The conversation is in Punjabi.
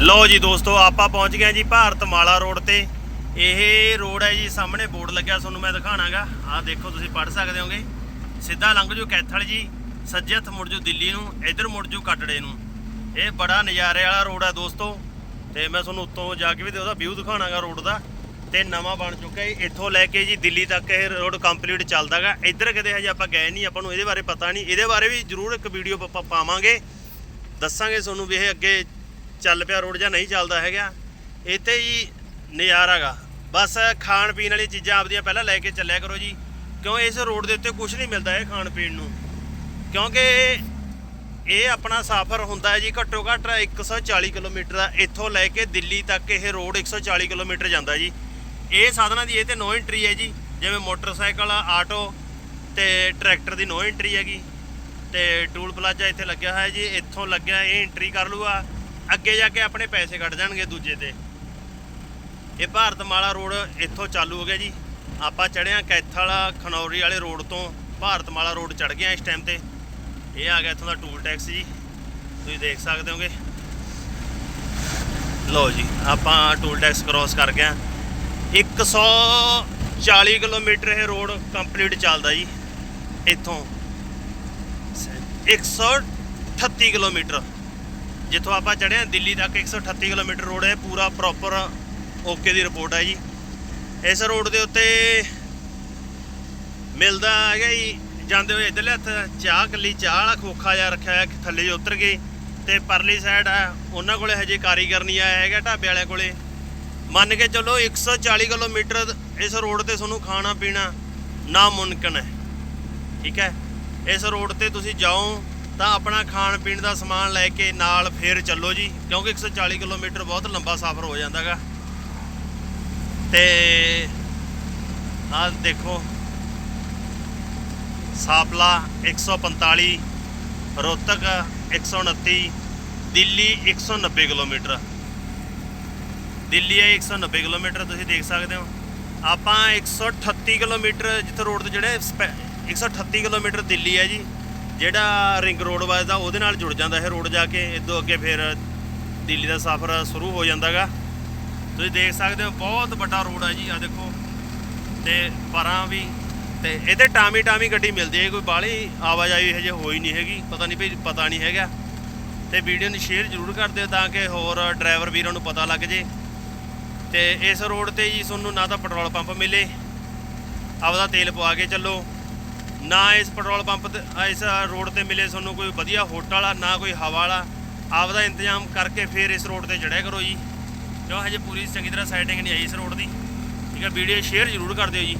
ਲਓ ਜੀ ਦੋਸਤੋ, ਆਪਾਂ ਪਹੁੰਚ ਗਏ ਜੀ ਭਾਰਤ ਮਾਲਾ ਰੋਡ ਤੇ। ਇਹ ਰੋਡ ਹੈ ਜੀ, ਸਾਹਮਣੇ ਬੋਰਡ ਲੱਗਿਆ ਤੁਹਾਨੂੰ ਮੈਂ ਦਿਖਾਣਾਗਾ। ਆਹ ਦੇਖੋ, ਤੁਸੀਂ ਪੜ੍ਹ ਸਕਦੇ ਹੋਗੇ। ਸਿੱਧਾ ਲੰਘ ਜਾਓ ਕੈਥਲ ਜੀ ਸੱਜੇ ਹੱਥ ਮੁੜ ਜਾਓ ਦਿੱਲੀ ਨੂੰ, ਇੱਧਰ ਮੁੜ ਜਾਓ ਕੱਟੜੇ ਨੂੰ। ਇਹ ਬੜਾ ਨਜ਼ਾਰੇ ਵਾਲਾ ਰੋਡ ਹੈ ਦੋਸਤੋ। ਤੇ ਮੈਂ ਤੁਹਾਨੂੰ ਉੱਤੋਂ ਜਾ ਕੇ ਵੀ ਤੇ ਉਹਦਾ ਵਿਊ ਦਿਖਾਣਾਗਾ ਰੋਡ ਦਾ। ਤੇ ਨਵਾਂ ਬਣ ਚੁੱਕਾ ਹੈ ਇੱਥੋਂ ਲੈ ਕੇ ਜੀ ਦਿੱਲੀ ਤੱਕ ਇਹ ਰੋਡ ਕੰਪਲੀਟ ਚੱਲਦਾਗਾ। ਇੱਧਰ ਕਿਤੇ ਹਜੇ ਆਪਾਂ ਗਏ ਨਹੀਂ, ਆਪਾਂ ਨੂੰ ਇਹਦੇ ਬਾਰੇ ਪਤਾ ਨਹੀਂ। ਇਹਦੇ ਬਾਰੇ ਵੀ ਜ਼ਰੂਰ ਇੱਕ ਵੀਡੀਓ ਆਪਾਂ ਪਾਵਾਂਗੇ। ਦੱਸਾਂਗੇ ਤੁਹਾਨੂੰ ਵੀ ਇਹ ਅੱਗੇ ਚੱਲ ਪਿਆ ਰੋਡ ਜਾਂ ਨਹੀਂ ਚੱਲਦਾ ਹੈਗਾ, ਇੱਥੇ ਜੀ ਨਜ਼ਾਰਾ ਗਾ ਬਸ ਖਾਣ ਪੀਣ ਵਾਲੀ ਚੀਜ਼ਾਂ ਆਪਦੀਆਂ ਪਹਿਲਾਂ ਲੈ ਕੇ ਚੱਲਿਆ ਕਰੋ ਜੀ। ਕਿਉਂ ਇਸ ਰੋਡ ਦੇ ਉੱਤੇ ਕੁਝ ਨਹੀਂ ਮਿਲਦਾ ਇਹ ਖਾਣ ਪੀਣ ਨੂੰ। ਕਿਉਂਕਿ ਇਹ ਆਪਣਾ ਸਫ਼ਰ ਹੁੰਦਾ ਹੈ ਜੀ, ਘੱਟੋ ਘੱਟ 140 ਕਿਲੋਮੀਟਰ ਦਾ। ਇੱਥੋਂ ਲੈ ਕੇ ਦਿੱਲੀ ਤੱਕ ਇਹ ਰੋਡ 140 ਕਿਲੋਮੀਟਰ ਜਾਂਦਾ ਜੀ। ਇਹ ਸਾਧਨਾਂ ਦੀ ਇਹ ਤੇ ਨੋ ਐਂਟਰੀ ਹੈ ਜੀ, ਜਿਵੇਂ ਮੋਟਰਸਾਈਕਲ, ਆਟੋ ਤੇ ਟਰੈਕਟਰ ਦੀ ਨੋ ਐਂਟਰੀ ਹੈਗੀ। ਤੇ ਟੂਲ ਪਲਾਜ਼ਾ ਇੱਥੇ ਲੱਗਿਆ ਹੋਇਆ ਜੀ, ਇੱਥੋਂ ਲੱਗਿਆ ਇਹ ਐਂਟਰੀ ਕਰ ਲੂਗਾ ਅੱਗੇ ਜਾ ਕੇ ਆਪਣੇ ਪੈਸੇ ਕੱਢ ਜਾਣਗੇ ਦੂਜੇ ਤੇ। ਇਹ ਭਾਰਤ ਮਾਲਾ ਰੋਡ ਇੱਥੋਂ ਚਾਲੂ ਹੋ ਗਿਆ ਜੀ। ਆਪਾਂ ਚੜਿਆ ਕੈਥਲ ਖਨੌਰੀ ਵਾਲੇ ਰੋਡ ਤੋਂ। ਭਾਰਤ ਮਾਲਾ ਰੋਡ ਚੜ ਗਏ ਆ ਇਸ ਟਾਈਮ ਤੇ। ਇਹ ਆ ਗਿਆ ਇੱਥੋਂ ਦਾ ਟੂਲ ਟੈਕਸ ਜੀ। ਤੁਸੀਂ ਦੇਖ ਸਕਦੇ ਹੋਗੇ। ਲਓ ਜੀ, ਆਪਾਂ ਟੂਲ ਟੈਕਸ ਕ੍ਰਾਸ ਕਰ ਗਏ ਆ 140 ਕਿਲੋਮੀਟਰ ਇਹ ਰੋਡ ਕੰਪਲੀਟ ਚੱਲਦਾ ਜੀ। ਇੱਥੋਂ। 138 ਕਿਲੋਮੀਟਰ। ਜਿੱਥੋਂ ਆਪਾਂ ਚੜ੍ਹੇ ਆ ਦਿੱਲੀ ਤੱਕ 138 ਕਿਲੋਮੀਟਰ ਰੋਡ ਹੈ, ਪੂਰਾ ਪ੍ਰੋਪਰ ਓਕੇ ਦੀ ਰਿਪੋਰਟ ਹੈ ਜੀ। ਇਸ ਰੋਡ ਦੇ ਉੱਤੇ ਮਿਲਦਾ ਹੈਗਾ ਜੀ, ਜਾਂਦੇ ਹੋਏ ਇਧਰਲੇ ਹੱਥ ਚਾਹ ਕੱਲੀ, ਚਾਹ ਵਾਲਾ ਖੋਖਾ ਜਿਹਾ ਰੱਖਿਆ ਹੋਇਆ, ਥੱਲੇ ਜੋ ਉਤਰ ਗਏ ਤੇ ਪਰਲੀ ਸਾਈਡ ਆ, ਉਹਨਾਂ ਕੋਲੇ ਹਜੇ ਕਾਰੀਗਰ ਨਹੀਂ ਆਇਆ ਹੈਗਾ, ਢਾਬੇ ਵਾਲਿਆਂ ਕੋਲੇ। ਮੰਨ ਕੇ ਚੱਲੋ 140 ਕਿਲੋਮੀਟਰ ਇਸ ਰੋਡ ਤੇ ਤੁਹਾਨੂੰ ਖਾਣਾ ਪੀਣਾ ਨਾਮੁਮਕਿਨ ਹੈ। ਠੀਕ ਹੈ? ਇਸ ਰੋਡ ਤੇ ਤੁਸੀਂ ਜਾਓ ਤਾਂ ਆਪਣਾ ਖਾਣ ਪੀਣ ਦਾ ਸਮਾਨ ਲੈ ਕੇ ਨਾਲ ਫੇਰ ਚੱਲੋ ਜੀ, ਕਿਉਂਕਿ 140 ਕਿਲੋਮੀਟਰ ਬਹੁਤ ਲੰਬਾ ਸਫ਼ਰ ਹੋ ਜਾਂਦਾਗਾ। ਤੇ ਆਹ ਦੇਖੋ, ਸਾਪਲਾ 145 ਰੋਹਤਕ 129 ਦਿੱਲੀ 190 ਕਿਲੋਮੀਟਰ। ਦਿੱਲੀ ਹੈ 190 ਕਿਲੋਮੀਟਰ, ਤੁਸੀਂ ਦੇਖ ਸਕਦੇ ਹੋ। ਆਪਾਂ 138 ਕਿਲੋਮੀਟਰ ਜਿੱਥੇ ਰੋਡ ਤੇ ਜਿਹੜੇ ਸਪੈ- 138 ਕਿਲੋਮੀਟਰ ਦਿੱਲੀ ਹੈ ਜੀ। ਜਿਹੜਾ ਰਿੰਗ ਰੋਡ ਵੱਜਦਾ ਉਹਦੇ ਨਾਲ ਜੁੜ ਜਾਂਦਾ ਇਹ ਰੋਡ ਜਾ ਕੇ, ਇਦੋਂ ਅੱਗੇ ਫਿਰ ਦਿੱਲੀ ਦਾ ਸਫ਼ਰ ਸ਼ੁਰੂ ਹੋ ਜਾਂਦਾਗਾ। ਤੁਸੀਂ ਦੇਖ ਸਕਦੇ ਹੋ, ਬਹੁਤ ਵੱਡਾ ਰੋਡ ਹੈ ਜੀ ਆ ਦੇਖੋ। ਤੇ ਪਰਾਂ ਵੀ, ਤੇ ਇਹਦੇ ਟਾਮੀ ਟਾਮੀ ਗੱਡੀ ਮਿਲਦੀ ਹੈ, ਕੋਈ ਬਾਹਲੀ ਆਵਾਜਾਈ ਹਜੇ ਹੋਈ ਨਹੀਂ ਹੈਗੀ, ਪਤਾ ਨਹੀਂ ਭਈ, ਪਤਾ ਨਹੀਂ ਹੈਗਾ। ਤੇ ਵੀਡੀਓ ਨੂੰ ਸ਼ੇਅਰ ਜ਼ਰੂਰ ਕਰ ਦਿਓ ਤਾਂ ਕਿ ਹੋਰ ਡਰਾਈਵਰ ਵੀਰਾਂ ਨੂੰ ਪਤਾ ਲੱਗ ਜੇ। ਤੇ ਇਸ ਰੋਡ ਤੇ ਜੀ ਤੁਹਾਨੂੰ ਨਾ ਤਾਂ ਪੈਟਰੋਲ ਪੰਪ ਮਿਲੇ, ਆਪਦਾ ਤੇਲ ਪਵਾ ਕੇ ਚੱਲੋ। ਨਾ ਇਸ ਪੈਟਰੋਲ ਪੰਪ ਤੇ ਇਸ ਰੋਡ ਤੇ ਮਿਲੇ ਤੁਹਾਨੂੰ ਕੋਈ ਵਧੀਆ ਹੋਟਲ ਵਾਲਾ, ਨਾ ਕੋਈ ਹਵਾ ਵਾਲਾ। ਆਪਦਾ ਇੰਤਜ਼ਾਮ ਕਰਕੇ ਫਿਰ ਇਸ ਰੋਡ ਤੇ ਚੜਿਆ ਕਰੋ ਜੀ। ਕਿਉਂ? ਹਜੇ ਪੂਰੀ ਚੰਗੀ ਤਰ੍ਹਾਂ ਸੈਟਿੰਗ ਨਹੀਂ ਆਈ ਇਸ ਰੋਡ ਦੀ। ਠੀਕ ਹੈ, ਵੀਡੀਓ ਸ਼ੇਅਰ ਜ਼ਰੂਰ ਕਰ ਦਿਓ ਜੀ।